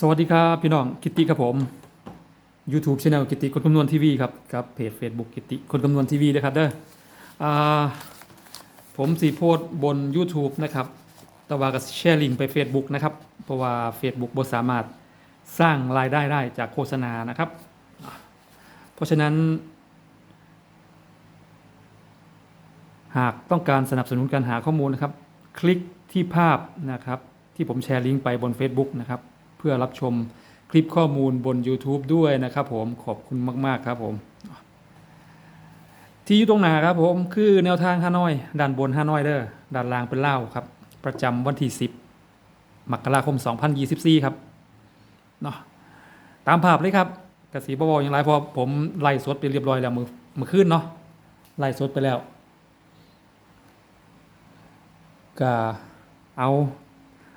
สวัสดีครับพี่น้องกิตติครับผม YouTube Channel กิตติคนคำนวณทีวีครับกับเพจ Facebook กิตติคนคำนวณทีวีนะครับเด้ออ่าผมสีโพสต์บน YouTube นะครับแต่ว่าก็แชร์ลิงก์ไป Facebook นะครับ เพราะว่า Facebook บ่สามารถสร้างรายได้ได้จากโฆษณานะครับ เพราะฉะนั้น หากต้องการสนับสนุนการหาข้อมูลนะครับ คลิกที่ภาพนะครับ ที่ผมแชร์ลิงก์ไปบน Facebook นะครับเพื่อรับชมคลิปข้อมูลบน YouTube ด้วยนะครับผมขอบคุณมาก ๆ ครับผม ที่อยู่ตรงหนาครับผมคือแนวทางฮานอยด้านบนฮานอยเด้อด้านล่างเป็นเล่าครับ ประจำวันที่ 10 มกราคม 2024 ครับเนาะตามภาพเลยครับกระสีบอย่างไรพอผมไล่สดไปเรียบร้อยแล้วมือมือขึ้นเนาะไล่สดไปแล้วก็เอา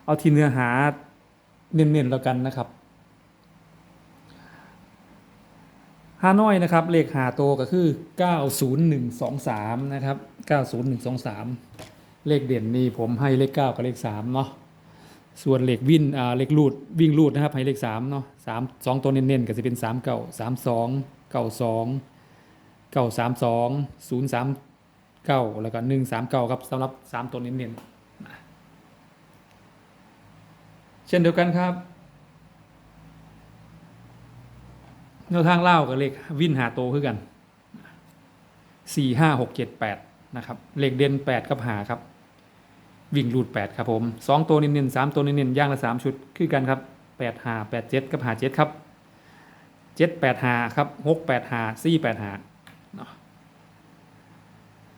เอาที่เนื้อหา เน้นๆแล้วกันนะครับฮานอยนะครับเลขหาโตวก็คือ 90123 นะครับ 90123 เลขเด่นนี่ผมให้เลข 9 กับเลข3เนาะส่วนเลขวิ่งอ่าเลขรูดวิ่งรูดนะครับให้เลข3เนาะ3 2 ตัวเน้นๆก็จะเป็น 3 9 3 2 9 2 9 3 2 0 3 9 แล้วก็ 1 3 9 ครับสำหรับ 3 ตัวเน้นๆ เช่นเดียวกันครับแนวทางเล่ากับเลขวินหาโตคือกันสี่ห้าหกเจ็ดแปดนะครับเลขเด่นแปดกับหาครับ วิ่งรูดแปดครับผมสองตัวเน้นๆสามตัวเน้นๆย่างละสามชุดคือกันครับแปดหาแปดเจ็ดกับหาเจ็ดครับเจ็ดแปดหาครับหกแปดหาสี่แปดหาเนะ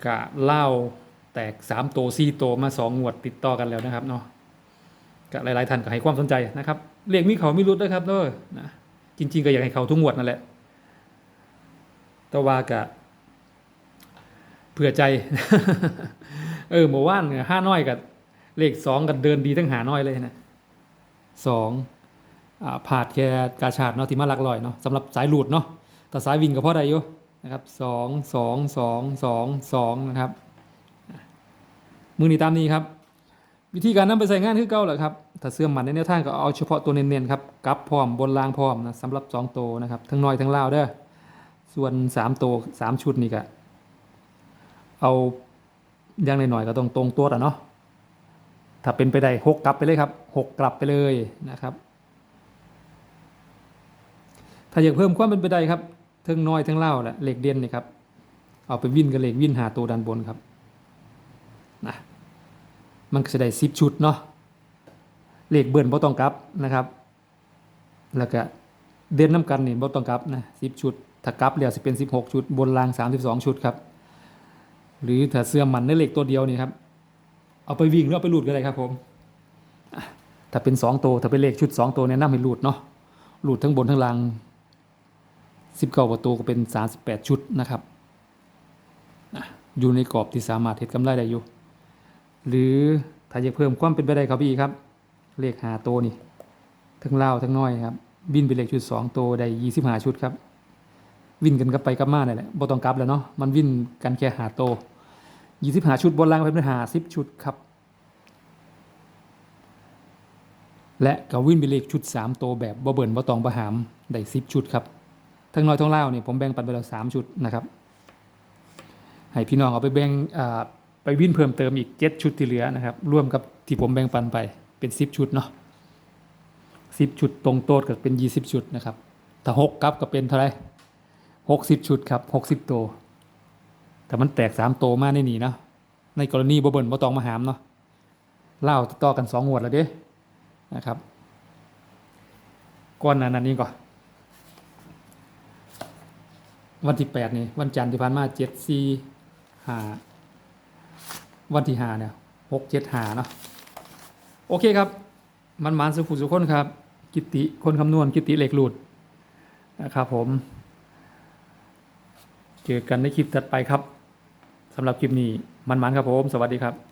กะเล่าแตกสามตัวสี่ตัวมาสองงวดติดต่อกันแล้วนะครับเนาะ ก็หลายๆท่านก็ให้ความสนใจนะครับเรียกมีเขามีรุดนะครับเด้อนะจริง ๆ ก็อยากให้เขาทุกงวดนั่นแหละแต่ว่ากะเผื่อใจเออเมื่อวานห้าน้อยกับเลขสองกันเดินดีทั้งหาน้อยเลยนะสองอ่าผาดแค่กาชาดเนาะที่มาหลักลอยเนาะสำหรับสายหลุดเนาะแต่สายวิ่งก็พอได้อยู่นะครับสองสองสองสองสองนะครับมือนี้ตามนี้ครับ วิธีการนำไปใส่งานคือเก่าแหละครับถ้าเสื่อมมันในแนวทางก็เอาเฉพาะตัวเน้นๆครับกลับพร้อมบนรางพร้อมนะสำหรับ 2 ตัวนะครับทั้งน้อยทั้งลาวเด้อส่วน 3 ตัว 3 ชุดนี่ก็เอาอย่างหน่อยๆก็ต้องตรงตัวอะเนาะถ้าเป็นไปได้หกกลับไปเลยครับหกกลับไปเลยนะครับถ้าอยากเพิ่มความเป็นไปได้ครับทั้งน้อยทั้งเล่าแหละเหล็กเด่นนี่ครับเอาไปวิ่นกับเหล็กวิ่นหาตัวด้านบนครับ มันก็จะได้สิบชุดเนาะเลขเบิ่นบ่ต้องกลับนะครับ แล้วก็เด่นน้ำกันนี่บ่ต้องกลับนะสิบชุด ถ้ากลับแล้วสิเป็นสิบหกชุด บนรางสามสิบสองชุดครับ หรือถ้าเสื้อมันในเลขตัวเดียวนี่ครับ เอาไปวิ่งหรือเอาไปหลุดก็ได้ครับผม ถ้าเป็นสองตัวถ้าเป็นเลขชุดสองตัวแนะนำให้หลุดเนาะหลุดทั้งบนทั้งล่างสิบเก้าประตูก็เป็นสามสิบแปดชุดนะครับอะอยู่ในกรอบที่สามารถเห็ดกำไรได้อยู่ หรือถ้าอยากเพิ่มความเป็นไปได้ครับพี่ครับ เลขหาโตวนี่ ทั้งเล่าทั้งน้อยครับวินเป็นเลขชุดสองตัวได้ยี่สิบห้าชุดครับ วินกันกลับไปกลับมานี่นแหละบ่ต้องกลับแล้วเนาะมันวินกันแค่หาโตยี่สิบห้าชุดบนล่างเป็นหาสิบชุดครับ และก็วินเป็นเลขชุดสามตัวแบบบ่เบิ่นบ่ตองบ่หามได้สิบชุดครับทั้งน้อยทั้งเล่าวนี่ยผมแบ่งปันไปแล้วสามชุดนะครับให้พี่น้องเอาไปแบ่งอ่า ไปวิ่นเพิ่มเติมอีกเจ็ดชุดที่เหลือนะครับร่วมกับที่ผมแบ่งปันไปเป็นสิบชุดเนาะสิบชุดตรงโต๊ดก็เป็นยี่สิบชุดนะครับถ้าหกกับก็เป็นเท่าไหรหกสิบชุดครับหกสิบโต แต่มันแตกสามโตมากในนี่เนาะในกรณีบ่เบิ่นบ่ตองมาหามเนาะเล่าต่อกันสองงวดแล้วเด้นะครับก่อนหนนั้นนี้ก่อนวันที่แปดนี่วันจันทร์ที่ผ่านมาเจ็ดสี่ห้า วันที่หาเนี่ยหกเจ็ดหาเนาะโอเคครับ มันมันสุขุสุขคนครับ กิติคนคำนวณกิติเหล็กหลุดนะครับผม เจอกันในคลิปถัดไปครับสำหรับคลิปนี้มันมันครับผม สวัสดีครับ